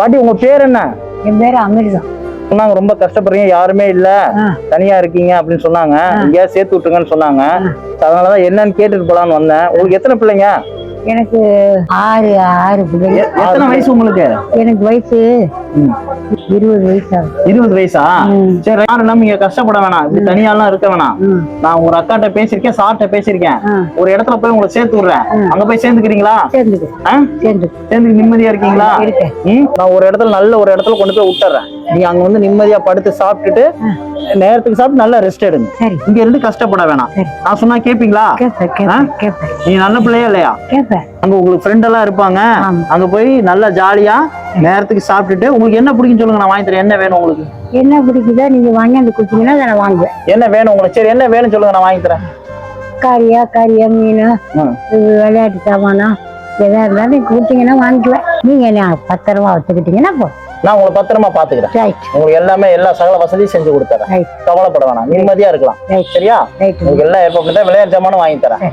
பாட்டி உங்க பேர் என்ன? என் பேர் அமிர்தம் சொன்னாங்க ரொம்ப கஷ்டப்படுறீங்க யாருமே இல்ல. தனியா இருக்கீங்க அப்படின்னு சொன்னாங்க. எங்கேயாவது சேர்த்து விட்டுருங்கன்னு சொன்னாங்க. அதனாலதான் என்னன்னு கேட்டுட்டு போலான்னு வந்தேன். உங்களுக்கு எத்தனை பிள்ளைங்க? எனக்கு ஆறு ஆறு பிள்ளைங்க. எத்தனை வயசு உங்களுக்கு? எனக்கு வயசு. இருபது வயசு. இருபது வயசா. சரி யாரும் இல்லாம நீங்க கஷ்டப்பட வேணாம். இப்படி தனியாலாம் இருக்க வேணாம். நான் ஒரு அக்காட்ட பேசியிருக்கேன் சார்ட்ட பேசியிருக்கேன். ஆ. ஒரு இடத்துல போய் உங்களை சேர்த்து விடுறேன். அங்க போய் சேர்ந்துக்கிறீங்களா? சேர்ந்துக்கு சேர்ந்து நிம்மதியா இருக்கீங்களா? நான் ஒரு இடத்துல நல்ல ஒரு இடத்துல கொண்டு போய் விட்டுறேன். நீங்க அங்க வந்து நிம்மதியா படுத்து சாப்பிட்டுட்டு நேரத்துக்கு சாப்பிட்டு நல்லா ரெஸ்ட் எடுங்க இங்க இருந்து கஷ்டப்பட வேணாம். நான் சொன்னா கேப்பீங்களா? நீங்க நல்ல பிள்ளையா இல்லையா? அங்க உங்களுக்கு ஃப்ரெண்ட் எல்லாம் இருப்பாங்க. அங்க போய் நல்லா ஜாலியா நேரத்துக்கு சாப்பிட்டுட்டு உங்களுக்கு என்ன பிடிக்கும் சொல்லுங்க நான் வாங்கி தரேன். என்ன வேணும் உங்களுக்கு? என்ன பிடிக்குதோ நீங்க வாங்கி அந்த குச்சிங்கன்னா அதை நான் வாங்குவேன். என்ன வேணும் உங்களுக்கு? சரி என்ன வேணும் சொல்லுங்க நான் வாங்கி தரேன். காரியா காரியா மீன் விளையாட்டு சாமானா எதா இருந்தாலும் கொடுத்தீங்கன்னா வாங்கிக்குவேன் நீங்க என்ன பத்திரமா வச்சுக்கிட்டீங்கன்னா போ நான் உங்களை பத்திரமா பாத்துக்கிறேன் உங்களுக்கு எல்லாமே எல்லா சகல வசதியும் செஞ்சு கொடுத்துறேன். கவலைப்பட வேணாம். நிம்மதியா இருக்கலாம். சரியா? உங்களுக்கு எல்லாம் எப்ப விளையாட்டு ஜாமானும் வாங்கி தரேன்.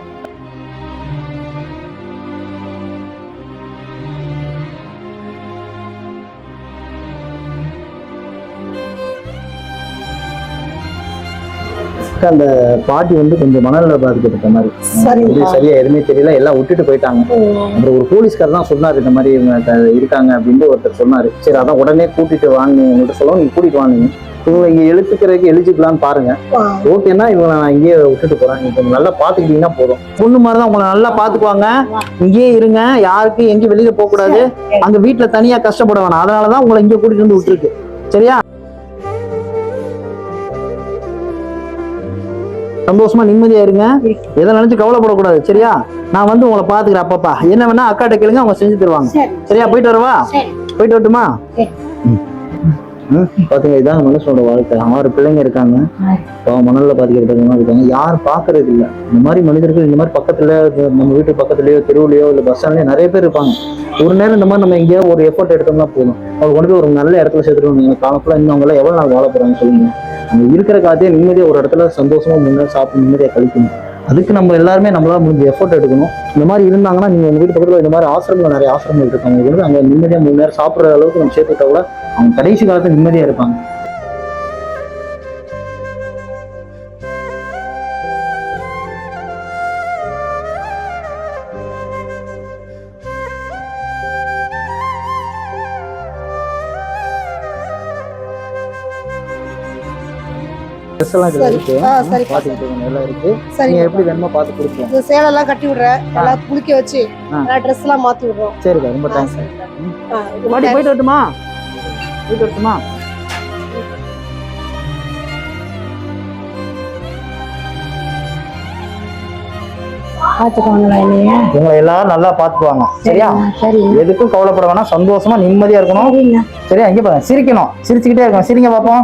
அந்த பாட்டி வந்து கொஞ்சம் மனநல பாதிக்கப்பட்ட மாதிரி. இது சரியா எதுவுமே தெரியல. எல்லாம் விட்டுட்டு போயிட்டாங்க. அப்புறம் ஒரு போலீஸ்கார் தான் சொன்னாரு இந்த மாதிரி இவங்க இருக்காங்க அப்படின்ட்டு ஒருத்தர் சொன்னாரு. சரி அதான் உடனே கூட்டிட்டு வாங்க உங்கள்கிட்ட சொல்லுவோம் நீங்க கூட்டிட்டு வாங்க. இவங்க இங்க எழுத்துக்கிறதுக்கு எலிஜிபிளான்னு பாருங்க. ஓகேன்னா இவங்களை நான் இங்கேயே விட்டுட்டு போறேன். நீங்க கொஞ்சம் நல்லா பாத்துக்கிட்டீங்கன்னா போதும். பொண்ணு மாதிரி தான் உங்களை நல்லா பாத்துக்குவாங்க. இங்கேயே இருங்க. யாருக்கும் எங்கேயும் வெளியில போக கூடாது அங்க வீட்டுல தனியா கஷ்டப்பட வேணாம். அதனாலதான் உங்களை இங்க கூட்டிட்டு வந்து விட்டுருக்கு. சரியா? சந்தோஷமா நிம்மதியா இருங்க. எதை நினைச்சு கவலைப்படக்கூடாது சரியா? நான் வந்து உங்களை பாத்துக்கிறேன் அப்பப்பா. என்ன வேணா அக்காட்ட கேளுங்க அவங்க செஞ்சு தருவாங்க. சரி. சரியா? போயிட்டு வரவா? போயிட்டு வரட்டுமா? பாத்துங்க இதான் மனுஷனோட வாழ்க்கை. ஆறு பிள்ளைங்க இருக்காங்க. மணல்ல பாதிக்கிறவங்க இருக்காங்க. யாரும் பாக்குறது இல்ல. இந்த மாதிரி மனிதர்கள் இந்த மாதிரி பக்கத்துல நம்ம வீட்டு பக்கத்துலயோ தெருவுலயோ இல்ல பஸ் ஸ்டாண்ட்லயோ நிறைய பேர் இருப்பாங்க. ஒரு நேரம் இந்த மாதிரி நம்ம எங்கேயோ ஒரு எஃபோர்ட் எடுத்தோம்னா போதும். அவங்க கொண்டு போய் ஒரு நல்ல இடத்துல சேர்த்துட்டு காலம் ஃபுல்லா இன்னும் அவங்க எல்லாம் எவ்வளவு நாள் வாழ போறாங்க சொல்லுங்க. அவங்க இருக்கிற காலத்தையே நிம்மதியா ஒரு இடத்துல சந்தோஷமா முன்னே சாப்பிட்டு நிம்மதியா கழிக்கணும். அதுக்கு நம்ம எல்லாருமே நம்மளால முடிஞ்ச எஃபோர்ட் எடுக்கணும். இந்த மாதிரி இருந்தாங்கன்னா நீங்க உங்கள் வீட்டு பக்கத்தில் இந்த மாதிரி ஆசிரமங்கள் நிறைய ஆசிரமங்கள் இருக்காங்க. அவங்க வந்து நிம்மதியா மூணு நேரம் சாப்பிடுற அளவுக்கு நம்ம சேர்த்துட்டா கூட அவங்க கடைசி காலத்துல நிம்மதியா இருப்பாங்க. ட்ரெஸ் எல்லாம் இதுல இருக்கு. பாத்துக்கிட்டு எல்லாம் இருக்கு. சரி. நீங்க எப்படி வேணுமோ பாத்து கொடுப்போம் இது சேலெல்லாம் கட்டி விடுறேன். எல்லாம் குளிக்க வச்சு. எல்லாம் ட்ரெஸ் எல்லாம் மாத்தி விடுறோம். சரிக்கா ரொம்ப தேங்க்ஸ் மறுபடியும் போயிட்டு வரட்டுமா? போயிட்டு வரட்டுமா? பார்த்துக்கோங்களா இல்லையா இவங்க எல்லாரும் நல்லா பாத்துக்குவாங்க. சரியா? சரி. எதுக்கும் கவலைப்பட வேணாம். சந்தோஷமா நிம்மதியா இருக்கணும். சரியா? இங்க பாருங்க. சிரிக்கணும். சிரிச்சுக்கிட்டே இருக்கணும். சிரிங்க பாப்போம்.